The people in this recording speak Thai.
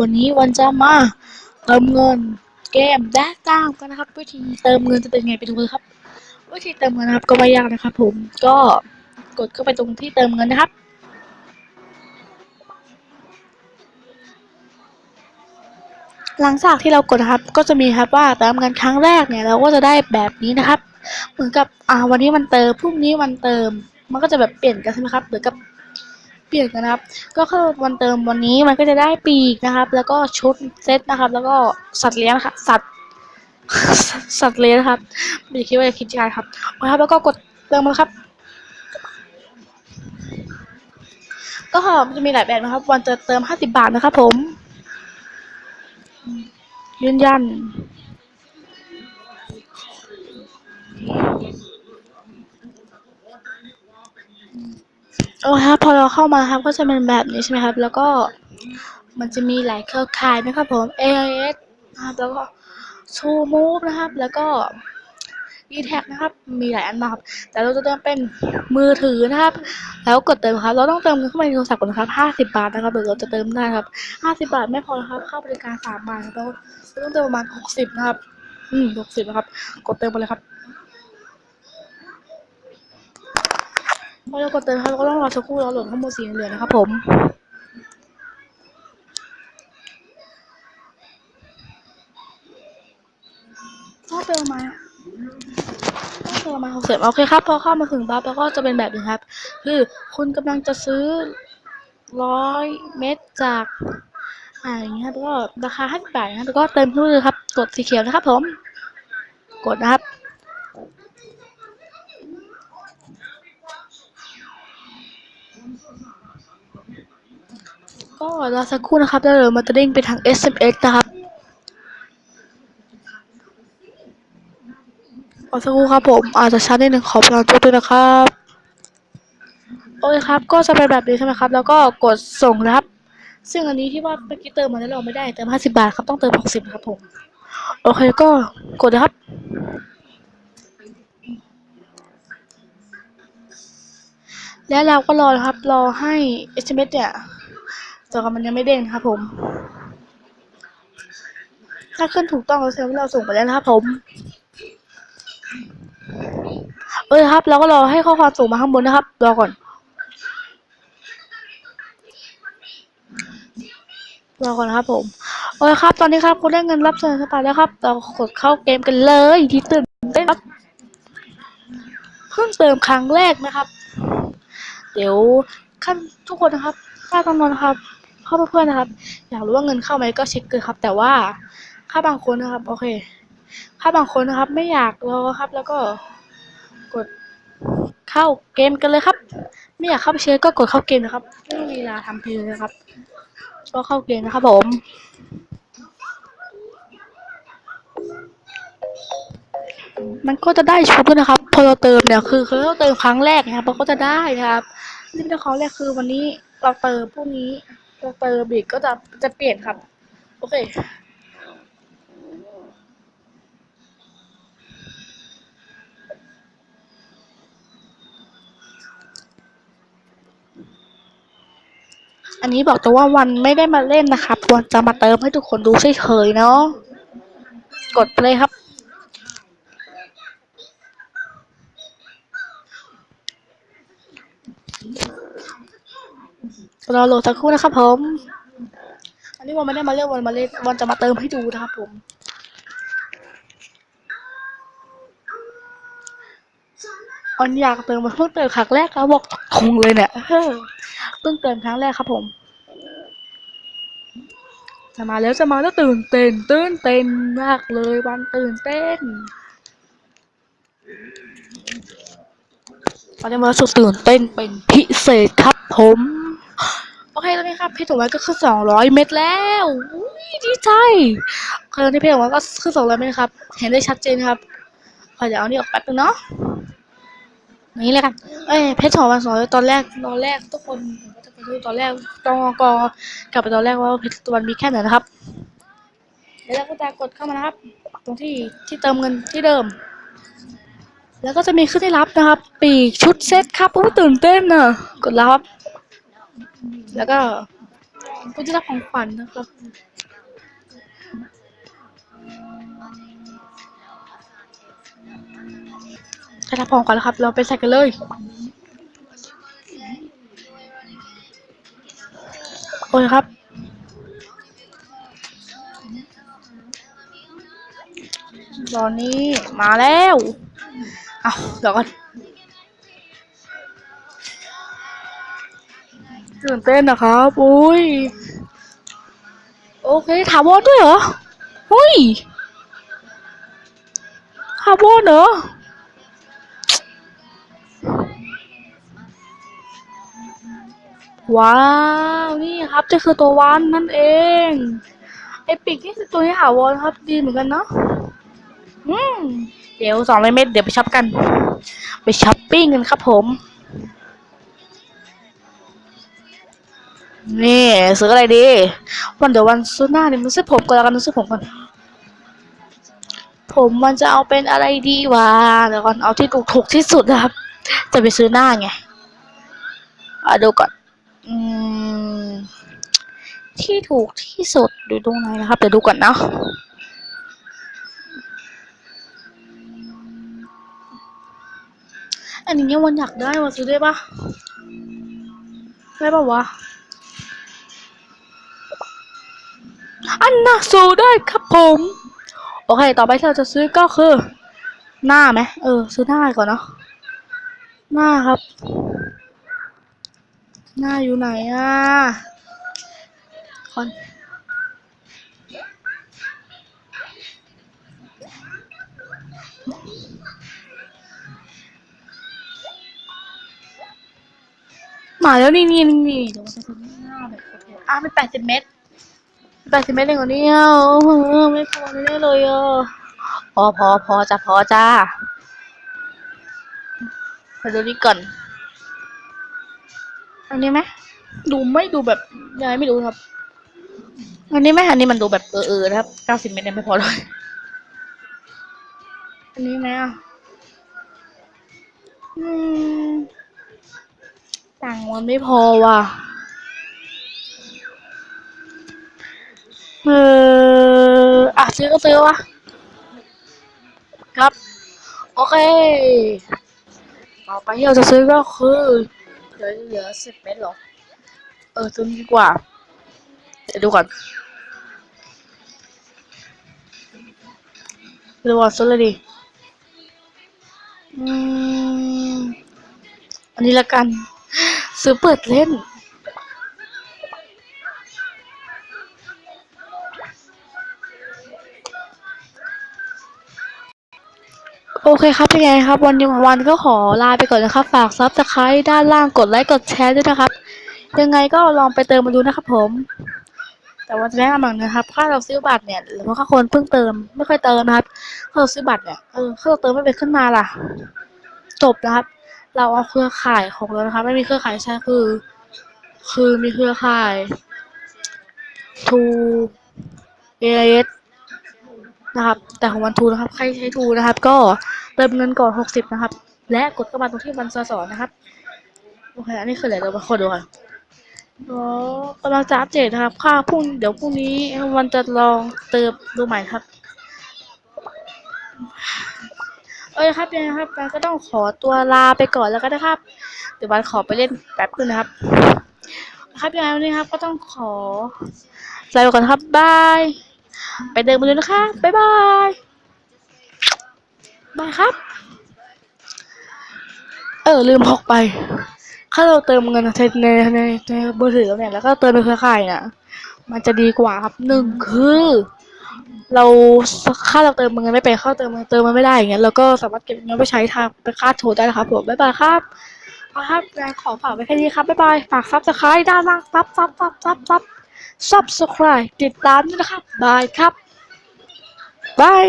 วันนี้วันจะมาเติมเงินเกมแดกตามกันนะครับ วิธีเติมเงินจะเป็นไงไปดูเลยครับ วิธีเติมเงินนะครับก็ไม่ยากนะครับ ผมก็กดเข้าไปตรงที่เติมเงินนะครับหลังจากที่เรากดครับก็จะมีครับว่าเติมเงินครั้งแรกเนี่ยเราก็จะได้แบบนี้นะครับ เหมือนกับอ่าวันนี้มันเติมพรุ่งนี้วันเติม มันก็จะแบบเปลี่ยนกันใช่ไหมครับเหมือนกับ เปลี่ยนกันนะครับ ก็คือวันเติมวันนี้มันก็จะได้ปีกนะครับ แล้วก็ชุดเซตนะครับ แล้วก็สัตว์เลี้ยงนะคะสัตว์สัตว์เลี้ยงนะครับไม่ได้คิดว่าจะคิดยังไงครับเอาละครับแล้วก็กดเติมมาครับ ก็มันจะมีหลายแบบนะครับ วันจะเติม50บาทนะครับ ผม ยืนยัน โอ้ครับพอเราเข้ามาครับก็จะเป็นแบบนี้ใช่ไหมครับ แล้วก็มันจะมีหลายเครือข่ายนะครับผม AIS นะครับแล้วก็ True Move นะครับ แล้วก็ d t a c นะครับ มีหลายอันมากครับ แต่เราจะเติมเป็นมือถือนะครับ แล้วกดเติมครับ เราต้องเติมเงินเข้าไปในโทรศัพท์ก่อนนะครับ 50 บาทนะครับเดี๋ยวเราจะเติมได้ครับ 50 บาทไม่พอนะครับ ค่าบริการ 3 บาทเราต้องเติมประมาณ 60 นะครับ อืม 60 นะครับ กดเติมไปเลยครับ พอเรากดเติมครับเราก็ต้องรอสักครู่รอโหลดข้อมูลสีเหลืองนะครับผมถ้าเติมมาถ้าเติมมาหกสิบโอเคครับ พอเข้ามาถึงปั๊บแล้วก็จะเป็นแบบนี้ครับ คือคุณกำลังจะซื้อร้อยเม็ดจากอ่าอย่างเงี้ยครับแล้วก็ราคาห้าสิบบาทนะครับแล้วก็เติมทุกเลยครับ กดสีเขียวนะครับผม กดนะครับ ก็รอสักครู่นะครับแล้วเดี๋ยวมันจะเด้งไปทาง SMS นะครับรอสักครู่ครับผมอาจจะช้านิดหนึ่งขอพลังตัวด้วยนะครับโอเคครับ ก็จะเป็นแบบนี้ใช่ไหมครับ แล้วก็กดส่งนะครับ ซึ่งอันนี้ที่ว่าเมื่อกี้เติมมาแล้วเราไม่ได้เติม50บาทครับต้องเติม60นะครับผมโอเคก็กดนะครับ แล้วเราก็รอนะครับรอให้ SMS เนี่ย แต่ก็มันยังไม่เด้งนครับผม ถ้าขึ้นถูกต้องเราแสดงว่าเราส่งไปแล้วนะครับผม เออครับ เราก็รอให้ข้อความส่งมาข้างบนนะครับ รอก่อน รอก่อนนะครับผม โอเคครับ ตอนนี้ครับคุณได้เงินรับเชิญสตาร์แล้วครับ เรากดเข้าเกมกันเลยที่ตื่นเต้นครับเพิ่งเติมครั้งแรกนะครับ เดี๋ยวขั้นทุกคนนะครับถ้าต้องนอนครับ เข้าเพื่อนๆนะครับ อยากรู้ว่าเงินเข้าไหมก็เช็คเลยครับ แต่ว่าถ้าบางคนนะครับ โอเคถ้าบางคนนะครับ ไม่อยากรอครับ แล้วก็กดเข้าเกมกันเลยครับ ไม่อยากเข้าไปเช็คก็กดเข้าเกมนะครับไม่มีเวลาทำเพลงนะครับ ก็เข้าเกมนะครับผมมันก็จะได้ชุดด้วยนะครับ พอเราเติมเนี่ยคือคือเราเติมครั้งแรกนะครับมันก็จะได้นะครับนี่เป็นครั้งแรกคือวันนี้เราเติมพรุ่งนี้ เราเติมอีกก็จะจะเปลี่ยนครับ โอเคอันนี้บอกแต่ว่าวันไม่ได้มาเล่นนะครับวันจะมาเติมให้ทุกคนดูเฉยๆเนาะ กดไปเลยครับ รอโหลดสักครู่นะครับผม อันนี้วันไม่ได้มาเล่นวันมาเล่นวันจะมาเติมให้ดูนะครับผมวันอยากเติมมาเพิ่งเติมครั้งแรกครับบอกคงเลยเนี่ยเฮ้อเพิ่งเติมครั้งแรกครับผมจะมาแล้วจะมาแล้วตื่นเต้นตื่นเต้นมากเลยวันตื่นเต้นวันนี้มาสุดตื่นเต้นเป็นพิเศษครับผม โอเคตอนนี้ครับเพชรของไว้ก็คือสองร้อยเม็ดแล้วดีใจโอเคตอนนี้เพชรของไว้ก็คือสองร้อยเม็ดครับ เห็นได้ชัดเจนครับขอเดี๋ยวเอานี่ออกแป๊บนึงเนาะนี่เลยกันเอ้ยเพชรของวันสองร้อยตอนแรกตอนแรกทุกคนก็จะไปดูตอนแรกตองกอกลับไปตอนแรกว่าเพชรตัวมันมีแค่ไหนนะครับแล้วเราก็จะกดเข้ามานะครับ ตรงที่ที่เติมเงินที่เดิมแล้วก็จะมีขึ้นให้รับนะครับ ปีกชุดเซ็ตครับโอ้ตื่นเต้นอะกดรับ แล้วก็ก็จะรับของขวัญนะครับจะรับของขวัญแล้วครับ เราไปใส่กันเลย โอเคครับ ตอนนี้มาแล้ว เอาเดี๋ยวก่อน ตื่นเต้นนะครับ อุ้ย โอเค ถาวอนด้วยเหรออุ้ย ถาวอนเหรอว้าว นี่ครับจะคือตัววันนั่นเอง ไอปิกนี่คือตัวที่ถาวรครับ ดีเหมือนกันเนาะอืม เดี๋ยวสองร้อยเมตร เดี๋ยวไปช็อปกัน ไปช้อปปิ้งกันครับผม นี่ซื้ออะไรดี วันเดี๋ยววันซื้อหน้าเนี่ยมันซื้อผมก่อนแล้วกันมันซื้อผมก่อน ผมมันจะเอาเป็นอะไรดีวะเดี๋ยวก่อนเอาที่ถูกถูกที่สุดนะครับ จะไปซื้อหน้าไงอะดูก่อน อืม ที่ถูกที่สุดดูตรงไหนนะครับเดี๋ยวดูก่อนเนาะอันนี้เนี่ยวันอยากได้วันซื้อได้ปะได้ปะวะ อันน่ะซื้ได้ครับผม โอเค ต่อไปที่เราจะซื้อก็คือ หน้าไหมเออ ซื้อหน้าก่อนเนาะหน้าครับ หน้าอยู่ไหนอะคอนมาแล้วนี่นี่นี่นี่เดี๋ยวจะซื้อหน้าแบบโอเคอะเป็นแปดสิบเมตร แปดสิบเมตรเองเหรอเนี่ยโอ้โหไม่พอแน่เลยอะพอพอพอจ้ะพอจ้ามาดูนี่ก่อน อันนี้ไหมดูไม่ดูแบบยังไงไม่รู้ครับ อันนี้ไหมอันนี้มันดูแบบเออเออนะครับเก้าสิบเมตรยังไม่พอเลย อันนี้ไหมอะอืมต่างค์มันไม่พอว่ะ เอออะซื้อก็ซื้อวะครับ โอเค ต่อไปที่เราจะซื้อก็คือเหลือเหลือสิบเมตรหรอ เออซื้อดีกว่า เดี๋ยวดูก่อนดูก่อนซื้อเลยดิอืมอันนี้ละกัน ซื้อเปิดเล่น โอเคครับเป็นไงครับ วันนี้วันก็ขอลาไปก่อนนะครับ ฝากซับสไครต์ด้านล่างกดไลค์กดแชร์ด้วยนะครับ ยังไงก็ลองไปเติมมาดูนะครับผม แต่ว่าจะแนะนำอย่างหนึงนะครับถ้าเราซื้อบัตรเนี่ยหรือว่าถ้าคนเพิ่งเติม ไม่เคยเติมนะครับถ้าเราซื้อบัตรเนี่ยเออถ้าเราเติมไม่เป็นขึ้นมาล่ะ จบนะครับ เราเอาเครือข่ายของเรานะครับ ไม่มีเครือข่ายใช่คือ คือมีเครือข่ายทูเอเอส นะครับ แต่ของวันทูนะครับ ใครใช้ทูนะครับ ก็เติมเงินก่อนหกสิบนะครับ และกดเข้ามาตรงที่วันสอสอนะครับ โอเค อันนี้คืออะไรเรามาขอดูก่อนอ๋อกำลังจะอัปเดตนะครับ ค่าพรุ่ง เดี๋ยวพรุ่งนี้วันจะลองเติมดูใหม่ครับ เอ้ยครับยังครับมันก็ต้องขอตัวลาไปก่อนแล้วก็นะครับ เดี๋ยววันขอไปเล่นแป๊บนึงนะครับครับยังไงวันนี้ครับก็ต้องขอลาไปก่อนครับบาย ไปเดินมาเลยนะคะ บ๊ายบาย บายครับ เออ ลืมพกไป ถ้าเราเติมเงินในในในในมือถือเราเนี่ยแล้วก็เติมในเครือข่ายเนี่ยมันจะดีกว่าครับหนึ่งคือ เราค่าเราเติมเงินไม่ไปเข้าเติมเติมมันไม่ได้อย่างเงี้ยเราก็สามารถเก็บเงินไปใช้ทางเป็นค่าโทรได้นะครับผมบ๊ายบายครับครับงานขอฝากไว้แค่นี้ครับบ๊ายบายฝากซับสไครต์ด้านล่างซับซับซับซับซับ ซับสไครต์ติดตามด้วยนะครับบายครับบาย